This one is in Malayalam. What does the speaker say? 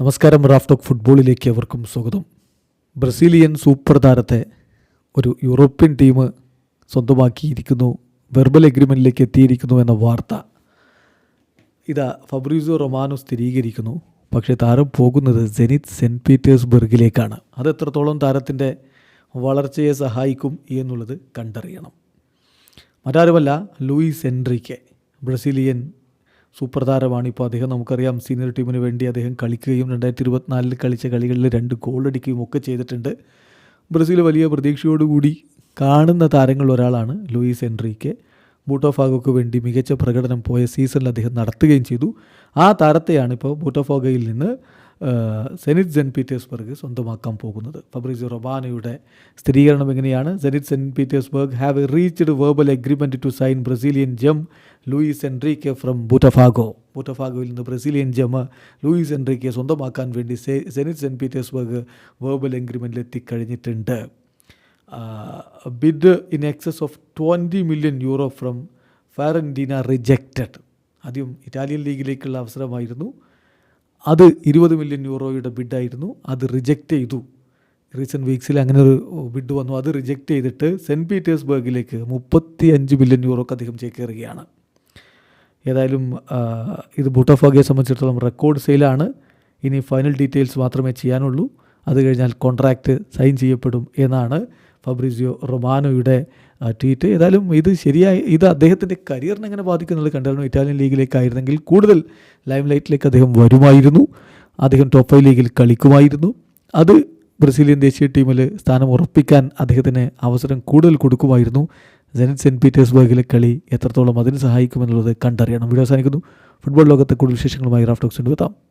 നമസ്കാരം റാഫ്ടോക്ക് ഫുട്ബോളിലേക്ക് അവർക്കും സ്വാഗതം. ബ്രസീലിയൻ സൂപ്പർ താരത്തെ ഒരു യൂറോപ്യൻ ടീം സ്വന്തമാക്കിയിരിക്കുന്നു വെർബൽ എഗ്രിമെന്റിലേക്ക് എത്തിയിരിക്കുന്നു എന്ന വാർത്ത. ഇതാ ഫബ്രീസോ റൊമാനോ സ്ഥിരീകരിക്കുന്നു. പക്ഷേ താരം പോകുന്നത് ജെനിത് സെന്റ് പീറ്റേഴ്സ്ബർഗിലേക്കാണ്. അത് എത്രത്തോളം താരത്തിന്റെ വളർച്ചയെ സഹായിക്കും എന്നുള്ളത് കണ്ടറിയണം. മറ്റാരുമല്ല ലൂയിസ് എൻട്രിക്കെ ബ്രസീലിയൻ സൂപ്പർ താരമാണ്. ഇപ്പോൾ അദ്ദേഹം നമുക്കറിയാം സീനിയർ ടീമിന് വേണ്ടി അദ്ദേഹം കളിക്കുകയും രണ്ടായിരത്തി ഇരുപത്തിനാലിൽ കളിച്ച കളികളിൽ രണ്ട് ഗോൾ അടിക്കുകയും ഒക്കെ ചെയ്തിട്ടുണ്ട്. ബ്രസീൽ വലിയ പ്രതീക്ഷയോടുകൂടി കാണുന്ന താരങ്ങളിൽ ഒരാളാണ് ലൂയിസ് എൻട്രിക്ക്. ബൂട്ടോഫാഗോക്ക് വേണ്ടി മികച്ച പ്രകടനം പോയ സീസണിൽ അദ്ദേഹം നടത്തുകയും ചെയ്തു. ആ താരത്തെയാണ് ഇപ്പോൾ ബൂട്ടോഫാഗോയിൽ നിന്ന് സെനിറ്റ് സെന്റ് പീറ്റേഴ്സ്ബർഗ് സ്വന്തമാക്കാൻ പോകുന്നത്. ഫബ്രീസ് റൊബാനയുടെ സ്ഥിരീകരണം എങ്ങനെയാണ്? Zenit Saint Petersburg have reached verbal agreement to sign Brazilian gem Luiz Henrique from Botafogo ബൂട്ടഫാഗോയിൽ നിന്ന് ബ്രസീലിയൻ ജം ലൂയിസ് എൻട്രീക്കെ സ്വന്തമാക്കാൻ വേണ്ടി സെ- സെനിറ്റ് സെന്റ് പീറ്റേഴ്സ്ബർഗ് വേർബൽ എഗ്രിമെന്റിൽ എത്തിക്കഴിഞ്ഞിട്ടുണ്ട്. Bid in excess of twenty million euro from Fiorentina rejected ആദ്യം ഇറ്റാലിയൻ ലീഗിലേക്കുള്ള അവസരമായിരുന്നു. അത് ഇരുപത് മില്യൺ യൂറോയുടെ ബിഡായിരുന്നു അത് റിജക്റ്റ് ചെയ്തു. റീസെന്റ് വീക്സിൽ അങ്ങനെ ഒരു ബിഡ് വന്നു. അത് റിജക്റ്റ് ചെയ്തിട്ട് സെന്റ് പീറ്റേഴ്സ്ബർഗിലേക്ക് മുപ്പത്തി അഞ്ച് മില്യൺ യൂറോക്ക് അധികം ചേക്കേറുകയാണ്. ഏതായാലും ഇത് ബൂട്ടോഫോഗയെ സംബന്ധിച്ചിടത്തോളം റെക്കോർഡ് സെയിലാണ് ഇനി ഫൈനൽ ഡീറ്റെയിൽസ് മാത്രമേ ചെയ്യാനുള്ളൂ. അത് കഴിഞ്ഞാൽ കോൺട്രാക്റ്റ് സൈൻ ചെയ്യപ്പെടും എന്നാണ് ഫബ്രിസിയോ റൊമാനോയുടെ ട്വീറ്റ്. ഏതായാലും ഇത് ശരിയായി ഇത് അദ്ദേഹത്തിന്റെ കരിയറിനെ എങ്ങനെ ബാധിക്കുന്നുള്ളത് കണ്ടായിരുന്നു ഇറ്റാലിയൻ ലീഗിലേക്കായിരുന്നെങ്കിൽ കൂടുതൽ ലൈം ലൈറ്റിലേക്ക് അദ്ദേഹം വരുമായിരുന്നു. അദ്ദേഹം ടോപ്പ് ഫൈവ് ലീഗിൽ കളിക്കുമായിരുന്നു. അത് ബ്രസീലിയൻ ദേശീയ ടീമിൽ സ്ഥാനം ഉറപ്പിക്കാൻ അദ്ദേഹത്തിന് അവസരം കൂടുതൽ കൊടുക്കുമായിരുന്നു. ജെനറ്റ് സെന്റ് പീറ്റേഴ്സ്ബർഗിലെ കളി എത്രത്തോളം അതിന് സഹായിക്കുമെന്നുള്ളത് കണ്ടറിയണം. വീഡിയോ അവസാനിക്കുന്നു. ഫുട്ബോൾ ലോകത്തെ കൂടുതൽ വിശേഷങ്ങളുമായി റാഫ്റ്റോക്സ് കൊണ്ടുവെത്താം.